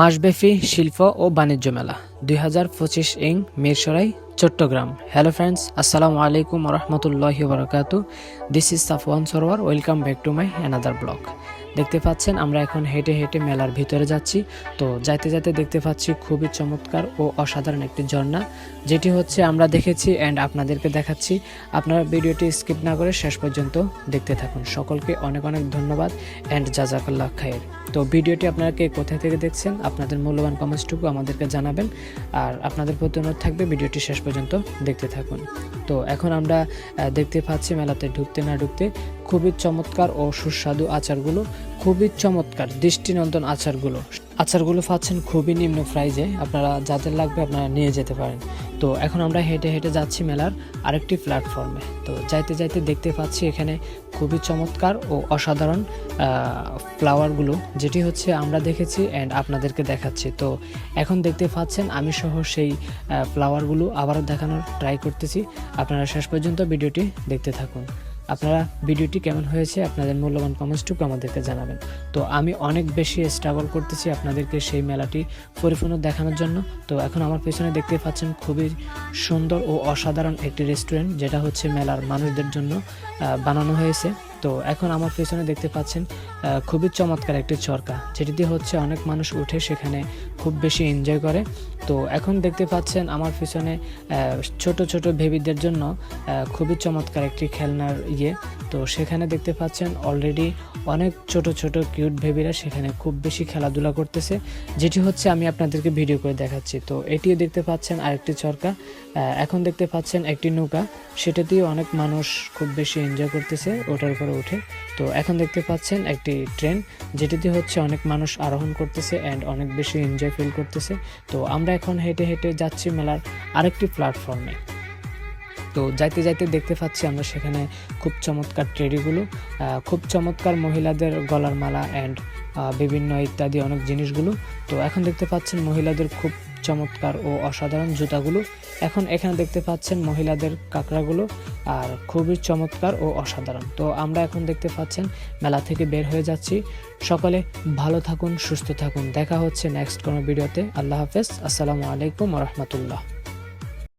মাসব্যাপী শিল্প ও বাণিজ্য মেলা, দুই হাজার পঁচিশ ইং, মিরসরাই, চট্টগ্রাম। হ্যালো ফ্রেন্ডস, আসসালামু আলাইকুম রহমতুল্লাহি বারকাত this is Safwan Sarwar welcome back to my another blog দেখতে পাচ্ছেন, আমরা এখন হেঁটে হেঁটে মেলার ভিতরে যাচ্ছি। তো যাইতে যাইতে দেখতে পাচ্ছি খুবই চমৎকার ও অসাধারণ একটি ঝর্ণা, যেটি হচ্ছে আমরা দেখেছি অ্যান্ড আপনাদেরকে দেখাচ্ছি। আপনারা ভিডিওটি স্কিপ না করে শেষ পর্যন্ত দেখতে থাকুন। সকলকে অনেক অনেক ধন্যবাদ অ্যান্ড জাজাকাল্লাহ খায়ের তো ভিডিওটি আপনাকে কে কোথায় থেকে দেখছেন, আপনাদের মূল্যবান কমেন্টসটুকু আমাদেরকে জানাবেন। আর আপনাদের প্রতি অনুরোধ থাকবে ভিডিওটি শেষ পর্যন্ত দেখতে থাকুন। তো এখন আমরা দেখতে পাচ্ছি মেলাতে ঢুকতে না ঢুকতে খুবই চমৎকার ও সুস্বাদু আচারগুলো, খুবই চমৎকার দৃষ্টিনন্দন আচারগুলো। আচারগুলো পাচ্ছেন খুবই নিম্ন প্রাইজে, আপনারা যাদের লাগবে আপনারা নিয়ে যেতে পারেন। তো এখন আমরা হেঁটে হেঁটে যাচ্ছি মেলার আরেকটি প্ল্যাটফর্মে। তো যাইতে যাইতে দেখতে পাচ্ছি এখানে খুবই চমৎকার ও অসাধারণ ফ্লাওয়ারগুলো যেটি হচ্ছে আমরা দেখেছি অ্যান্ড আপনাদেরকে দেখাচ্ছি। তো এখন দেখতে পাচ্ছেন আমি সহ সেই ফ্লাওয়ারগুলো আবারও দেখানোর ট্রাই করতেছি। আপনারা শেষ পর্যন্ত ভিডিওটি দেখতে থাকুন। আপনারা ভিডিওটি কেমন হয়েছে, আপনাদের মূল্যবান কমেন্টসটুকু আমাদেরকে জানাবেন। তো আমি অনেক বেশি স্ট্রাগল করতেছি আপনাদেরকে সেই মেলাটি পরিপূর্ণ দেখানোর জন্য। তো এখন আমার পেছনে দেখতে পাচ্ছেন খুবই সুন্দর ও অসাধারণ একটি রেস্টুরেন্ট যেটা হচ্ছে মেলার মানুষদের জন্য বানানো হয়েছে। তো এখন আমার পেছনে দেখতে পাচ্ছেন খুবই চমৎকার একটি চরকা, যেটি দিয়ে হচ্ছে অনেক মানুষ উঠে সেখানে খুব বেশি এনজয় করে। তো এখন দেখতে পাচ্ছেন আমার পিছনে ছোট ছোট বেবিদের জন্য খুবই চমৎকার একটি খেলনার ইয়ে। তো সেখানে দেখতে পাচ্ছেন অলরেডি অনেক ছোট ছোট কিউট বেবিরা সেখানে খুব বেশি খেলাধুলা করতেছে, যেটি হচ্ছে আমি আপনাদেরকে ভিডিও করে দেখাচ্ছি। তো এটিও দেখতে পাচ্ছেন আরেকটি চরকা এখন দেখতে পাচ্ছেন একটি নৌকা সেটাতেও অনেক মানুষ খুব বেশি এনজয় করতেছে, ওটার উপরে উঠে তো এখন দেখতে পাচ্ছেন একটি ট্রেন যেটিতে হচ্ছে অনেক মানুষ আরোহণ করতেছে অ্যান্ড অনেক বেশি এনজয় ফিল করতেছে। তো আমরা এখন হেঁটে হেঁটে যাচ্ছি মেলার আরেকটি প্ল্যাটফর্মে তো যাইতে যাইতে দেখতে পাচ্ছি আমরা সেখানে খুব চমৎকার ট্রেডিগুলো খুব চমৎকার মহিলাদের গলার মালা অ্যান্ড বিভিন্ন ইত্যাদি অনেক জিনিসগুলো। তো এখন দেখতে পাচ্ছেন মহিলাদের খুব চমৎকার ও অসাধারণ জুতাগুলো এখন এখানে দেখতে পাচ্ছেন মহিলাদের কাঁকড়াগুলো আর খুবই চমৎকার ও অসাধারণ। তো আমরা এখন দেখতে পাচ্ছেন মেলা থেকে বের হয়ে যাচ্ছি। সকলে ভালো থাকুন, সুস্থ থাকুন। দেখা হচ্ছে নেক্সট কোনো ভিডিওতে আল্লাহ হাফেজ। আসসালামু আলাইকুম রহমতুল্লাহ।